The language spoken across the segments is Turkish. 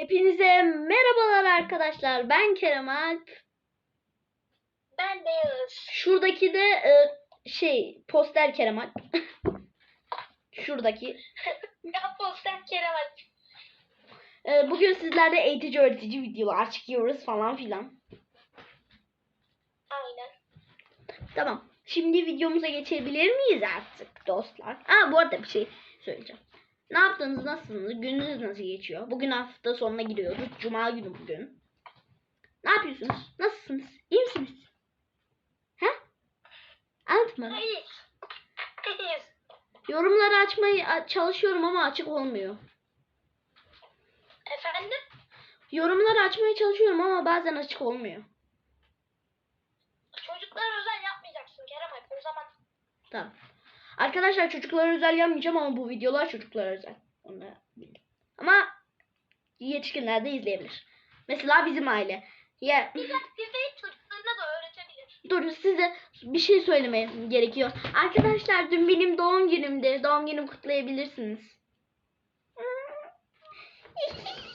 Hepinize merhabalar arkadaşlar. Ben Kerem Alp. Ben de Yağız. Şuradaki de e, şey poster Kerem Alp. Şuradaki. Ya poster Kerem Alp. E, bugün sizlerle eğitici öğretici videolar çekiyoruz falan filan. Aynen. Tamam. Şimdi videomuza geçebilir miyiz artık dostlar? Aa bu arada bir şey söyleyeceğim. Ne yaptınız? Nasılsınız? Gününüz nasıl geçiyor? Bugün hafta sonuna giriyoruz. Cuma günü bugün. Ne yapıyorsunuz? Nasılsınız? İyi misiniz? He? Anlatma. Hayır. Hayır. Yorumları açmayı çalışıyorum ama açık olmuyor. Efendim? Yorumları açmaya çalışıyorum ama bazen açık olmuyor. Çocuklar özel yapmayacaksın Kerem Alp. O zaman Tamam. Arkadaşlar çocuklara özel yapmayacağım ama bu videolar çocuklara özel. Onu bilin. Ama yetişkinler de izleyebilir. Mesela bizim aile. Ya biz de, biz de hiç çocuklarına da öğretebilir. dur size bir şey söylemem gerekiyor. Arkadaşlar dün benim doğum günümdü. Doğum günümü kutlayabilirsiniz.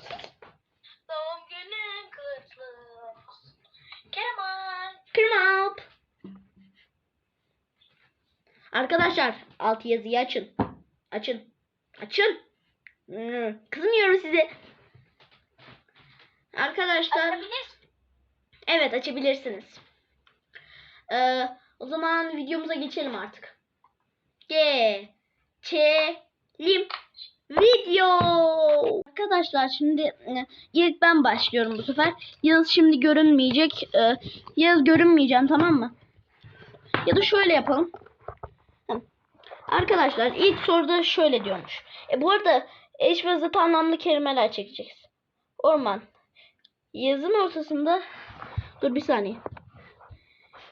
Arkadaşlar alt yazıyı açın. Açın. Açın. Kızmıyorum size. Arkadaşlar evet açabilirsiniz. Ee, o zaman videomuza geçelim artık. Geçelim. Video. Arkadaşlar şimdi e, ilk ben başlıyorum bu sefer. Yağız şimdi görünmeyecek. Ee, Yağız görünmeyeceğim tamam mı? Ya da şöyle yapalım. Arkadaşlar ilk soruda şöyle diyormuş. E, bu arada eş ve zıt anlamlı kelimeler çekeceğiz. Orman. Yazın ortasında dur bir saniye.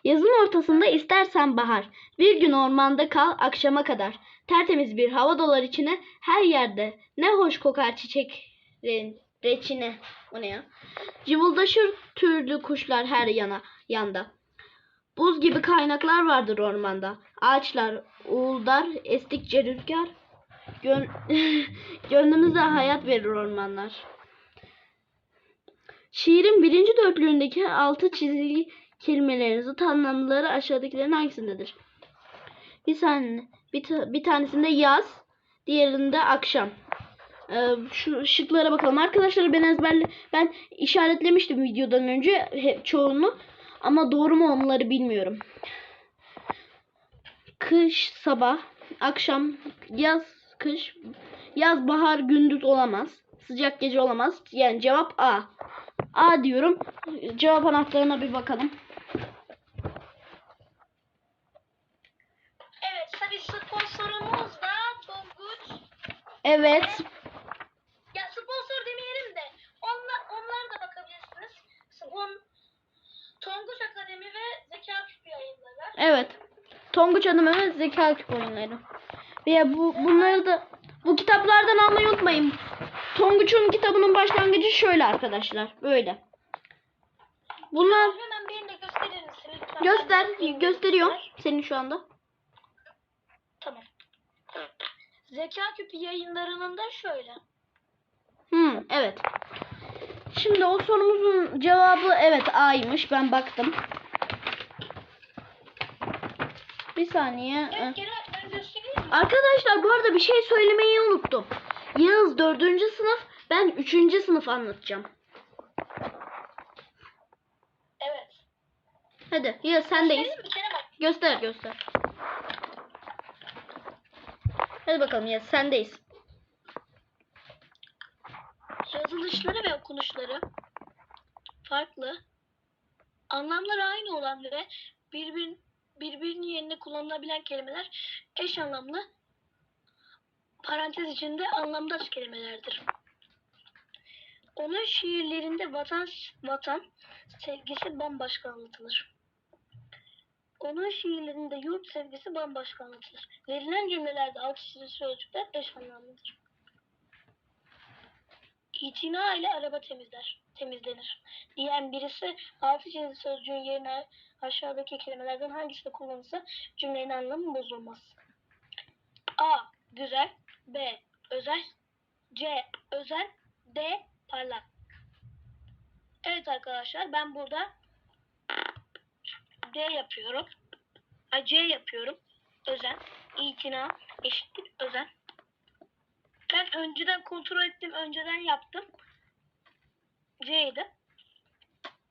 Yazın ortasında istersen bahar. Bir gün ormanda kal akşama kadar. Tertemiz bir hava dolar içine her yerde. Ne hoş kokar çiçeklerin reçine. O ne ya? Cıvıldaşır türlü kuşlar her yana yanda. Buz gibi kaynaklar vardır ormanda. Ağaçlar uğuldar, estikçe rüzgar. Gön Gönlümüze hayat verir ormanlar. Şiirin birinci dörtlüğündeki altı çizili kelimelerin zıt anlamları aşağıdakilerin hangisindedir? Bir saniye. Bir, ta- bir tanesinde yaz, diğerinde akşam. Ee, şu şıklara bakalım. Arkadaşlar ben ezberle ben işaretlemiştim videodan önce çoğunu ama doğru mu onları bilmiyorum. Kış sabah, akşam, yaz, kış, yaz, bahar, gündüz olamaz. Sıcak gece olamaz. Yani cevap A. A diyorum. Cevap anahtarına bir bakalım. Evet tabii sponsorumuz da Tonguç. Evet. Ya sponsor demeyelim de onlar, onlar da bakabilirsiniz. Spon, Tonguç Akademi ve Zeka Küpü yayınları. Evet. Tonguç Hanım ve Zeka Küp oyunları. Ve bu bunları da bu kitaplardan almayı unutmayın. Tonguç'un kitabının başlangıcı şöyle arkadaşlar. Böyle. Bunlar Hemen beni de gösterir misin lütfen? göster gösteriyorum senin şu anda. Tamam. Zeka Küpü yayınlarının da şöyle. Hmm, evet. Şimdi o sorumuzun cevabı evet A'ymış. Ben baktım. Bir saniye. Arkadaşlar bu arada bir şey söylemeyi unuttum. Yağız dördüncü sınıf, ben üçüncü sınıf anlatacağım. Evet. Hadi Yağız sendeyiz. Göster göster. Hadi bakalım Yağız sendeyiz. Yazılışları ve okunuşları farklı, anlamları aynı olan ve birbir, birbirinin yerine kullanılabilen kelimeler eş anlamlı parantez içinde anlamdaş kelimelerdir. Onun şiirlerinde vatan, vatan sevgisi bambaşka anlatılır. Onun şiirlerinde yurt sevgisi bambaşka anlatılır. Verilen cümlelerde alt çizili sözcükler eş anlamlıdır. İtina ile araba temizler, temizlenir. Diyen birisi altı çizili sözcüğün yerine aşağıdaki kelimelerden hangisini kullanırsa cümlenin anlamı bozulmaz. A. Güzel. B. Özel. C. Özel. D. Parlak. Evet arkadaşlar ben burada D yapıyorum. Ay C yapıyorum. Özen. İtina eşittir özen. Ben önceden kontrol ettim. Önceden yaptım. C'ydi.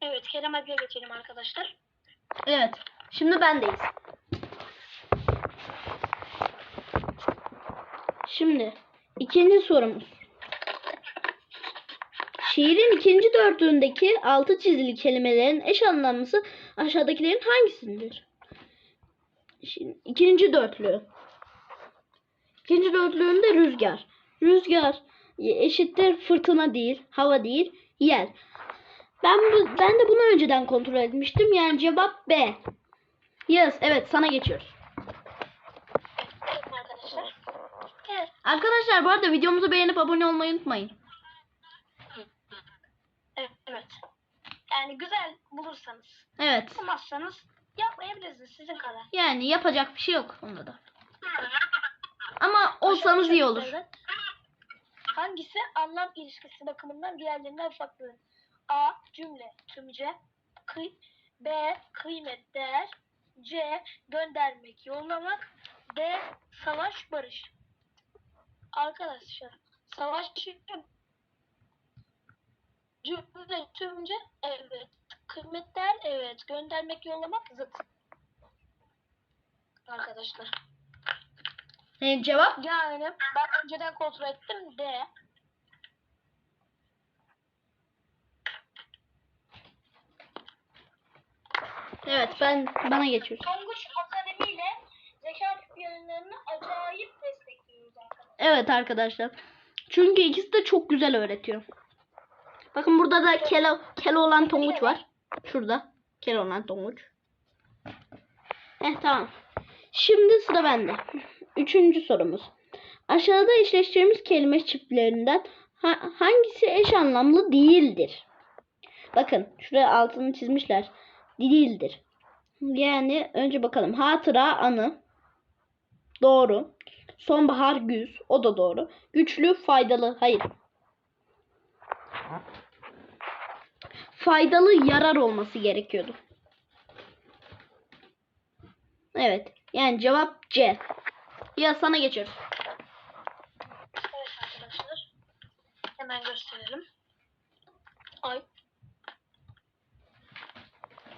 Evet Kerem Alp'e geçelim arkadaşlar. Evet. Şimdi bendeyiz. Şimdi ikinci sorumuz. Şiirin ikinci dörtlüğündeki altı çizili kelimelerin eş anlamlısı aşağıdakilerin hangisindir? Şimdi ikinci dörtlüğü. İkinci dörtlüğünde rüzgar. Rüzgar eşittir fırtına değil, hava değil, yel. Ben bu, ben de bunu önceden kontrol etmiştim. Yani cevap B. Yes, evet sana geçiyoruz. Evet arkadaşlar. Evet. Arkadaşlar bu arada videomuzu beğenip abone olmayı unutmayın. Evet. evet. Yani güzel bulursanız. Evet. Bulmazsanız yapmayabilirsiniz sizin kadar. Yani yapacak bir şey yok onda da. Ama olsanız iyi olur. Evet. Hangisi anlam ilişkisi bakımından diğerlerinden farklı? A. Cümle, tümce. Kıy, B. Kıymet, değer. C. Göndermek, yollamak. D. Savaş, barış. Arkadaşlar, savaş Cümle, tümce, evet. Kıymet, değer, evet. Göndermek, yollamak, zıt. Arkadaşlar. Senin cevap? Yani ben önceden kontrol ettim D. Evet ben bana geçiyoruz. Tonguç Akademi ile zeka küpyönlerini acayip destekliyoruz arkadaşlar. Evet arkadaşlar. Çünkü ikisi de çok güzel öğretiyor. Bakın burada da kelo, kelo olan tonguç var. Şurada. Kelo olan tonguç. Eh tamam. Şimdi sıra bende. Üçüncü sorumuz. Aşağıda eşleştirdiğimiz kelime çiftlerinden ha- hangisi eş anlamlı değildir? Bakın şuraya altını çizmişler. Değildir. Yani önce bakalım. Hatıra, anı. Doğru. Sonbahar, güz. O da doğru. Güçlü, faydalı. Hayır. Faydalı, yarar olması gerekiyordu. Evet. Yani cevap C. Ya sana geçiyoruz. Evet arkadaşlar. Hemen gösterelim. Ay.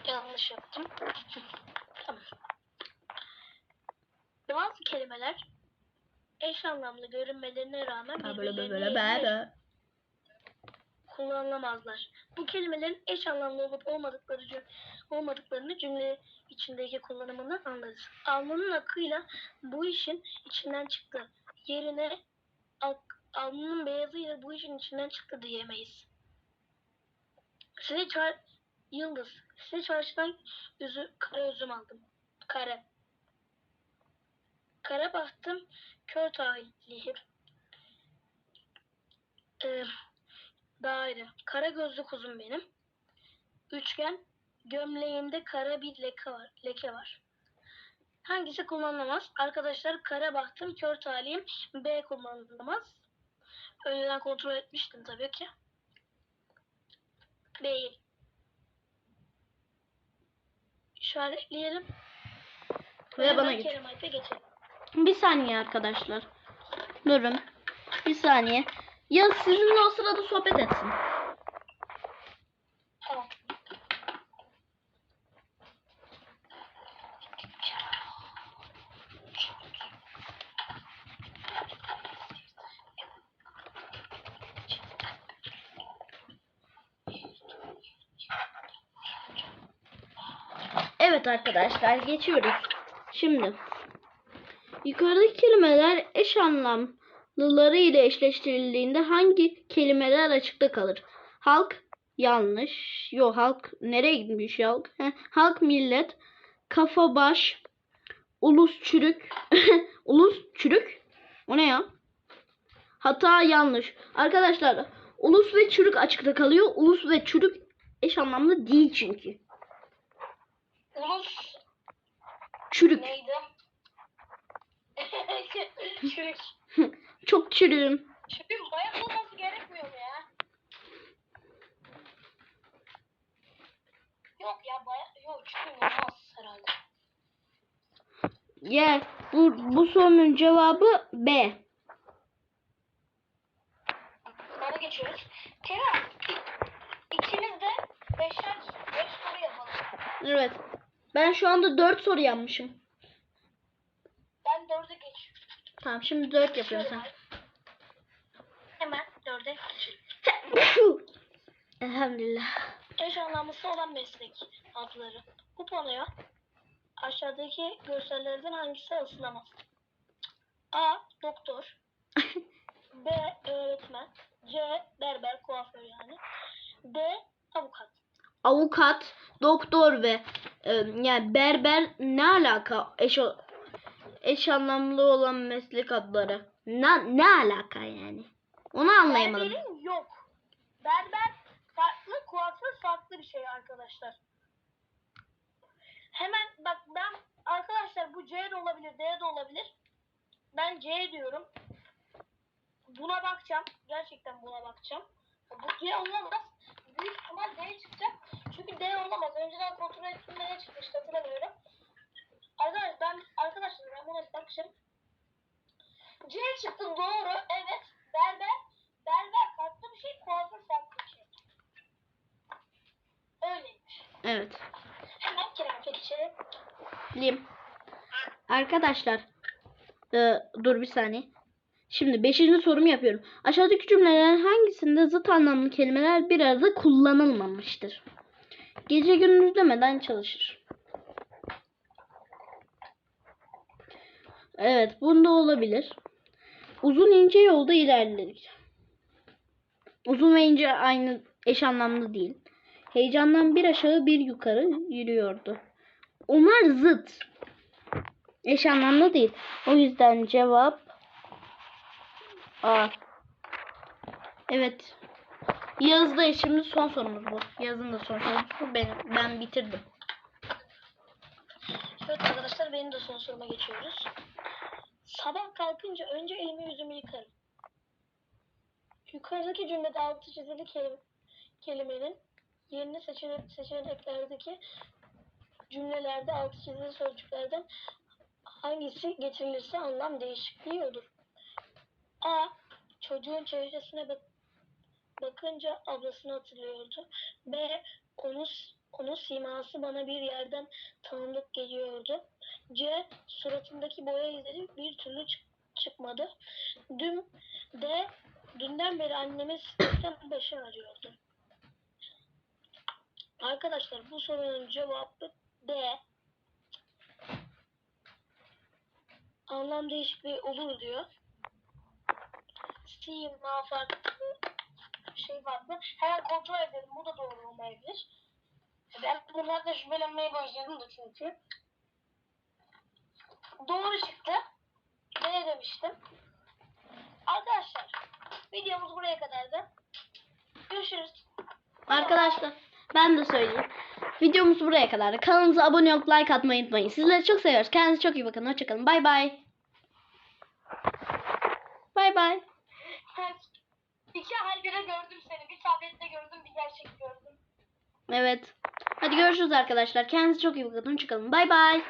Yanlış yaptım. tamam. Bazı kelimeler eş anlamlı görünmelerine rağmen birbirlerine eş kullanılamazlar. Bu kelimelerin eş anlamlı olup olmadıkları olmadıklarını cümle içindeki kullanımını anlarız. Alnının akıyla bu işin içinden çıktı. Yerine ak- alnının beyazıyla bu işin içinden çıktı diyemeyiz. Size çar yıldız. Size çarşıdan üzü, kara üzüm aldım. Kare. Kara baktım. Kör talihim. Ee, daire. Kara gözlü kuzum benim. Üçgen. Gömleğimde kara bir leke var. Leke var. Hangisi kullanılamaz? Arkadaşlar kara baktım kör talihim B kullanılamaz. Önceden kontrol etmiştim tabii ki. B'yi işaretleyelim. Ve bana hemen geç. Bir saniye arkadaşlar. Durun. Bir saniye. Ya sizinle o sırada sohbet etsin. Tamam. Evet arkadaşlar geçiyoruz. Şimdi yukarıdaki kelimeler eş anlamlıları ile eşleştirildiğinde hangi kelimeler açıkta kalır? Halk yanlış. Yo halk nereye gitmiş halk? Heh, halk millet. Kafa baş. Ulus çürük. ulus çürük. O ne ya? Hata yanlış. Arkadaşlar ulus ve çürük açıkta kalıyor. Ulus ve çürük eş anlamlı değil çünkü. Ulus Çürük. neydi? Çürük. Çok çürüğüm. Çürüğüm bayık olması gerekmiyor mu ya? Yok ya bayık yok çürüğüm olmaz herhalde. Ya yeah, bu, bu sorunun cevabı B. Bana geçiyoruz. Kerem ikimiz de beşer beş soru yapalım. Evet. Ben şu anda dört soru yapmışım. Tamam şimdi 4 yapıyorum sen. Hemen dörde geçelim. Elhamdülillah. Eş anlamlısı olan meslek adları. Bu panoya aşağıdaki görsellerden hangisi asılamaz? A. Doktor B. Öğretmen C. Berber, kuaför yani D. Avukat Avukat, doktor ve e, yani berber ne alaka? Eş, o- eş anlamlı olan meslek adları. Ne, ne alaka yani? Onu anlayamadım. Berberin yok. Berber farklı, kuaför farklı bir şey arkadaşlar. Hemen bak ben arkadaşlar bu C de olabilir, D de olabilir. Ben C diyorum. Buna bakacağım. Gerçekten buna bakacağım. Bu C olamaz. Büyük ihtimal D çıkacak. Çünkü D olamaz. Önceden kontrol ettiğimde ne çıkmıştı hatırlamıyorum. Buna bakacağım. C çıktı doğru. Evet. Berber. Berber farklı bir şey. Kuaför farklı bir şey. Öyleymiş. Evet. Hemen kiremete geçelim. Lim. Arkadaşlar. e, dur bir saniye. Şimdi 5. sorumu yapıyorum. Aşağıdaki cümlelerin hangisinde zıt anlamlı kelimeler bir arada kullanılmamıştır? Gece gündüz demeden çalışır. Evet, bunda olabilir. Uzun ince yolda ilerledik. Uzun ve ince aynı eş anlamlı değil. Heyecandan bir aşağı bir yukarı yürüyordu. Onlar zıt. Eş anlamlı değil. O yüzden cevap A. Evet. Yazda şimdi son sorumuz bu. Yazın da son sorumuz bu. Ben, ben bitirdim. Benim de son soruma geçiyoruz. Sabah kalkınca önce elimi yüzümü yıkarım. Yukarıdaki cümlede altı çizili kelim kelimenin yerini seçene seçeneklerdeki cümlelerde altı çizili sözcüklerden hangisi getirilirse anlam değişikliği olur. A. Çocuğun çehresine bak bakınca ablasını hatırlıyordu. B. Onu, onun siması bana bir yerden tanıdık geliyordu. C. Suratındaki boya izleri bir türlü çık- çıkmadı. Dün de dünden beri annemiz stresten başı ağrıyordu. Arkadaşlar bu sorunun cevabı D. Anlam değişikliği olur diyor. Sima farklı şey farklı. Hemen kontrol edelim. Bu da doğru olmayabilir. Ben bunlardan şüphelenmeye başladım da çünkü. Doğru çıktı. Ne demiştim? Arkadaşlar videomuz buraya kadardı. Görüşürüz. Arkadaşlar ben de söyleyeyim. Videomuz buraya kadar. Kanalımıza abone olup like atmayı unutmayın. Sizleri çok seviyoruz. Kendinize çok iyi bakın. Hoşçakalın. Bay bay. Bay bay. İki halde gördüm seni. Bir tablette gördüm, bir gerçek gördüm. Evet. Hadi görüşürüz arkadaşlar. Kendinize çok iyi bakın. Hoşçakalın. Bay bay.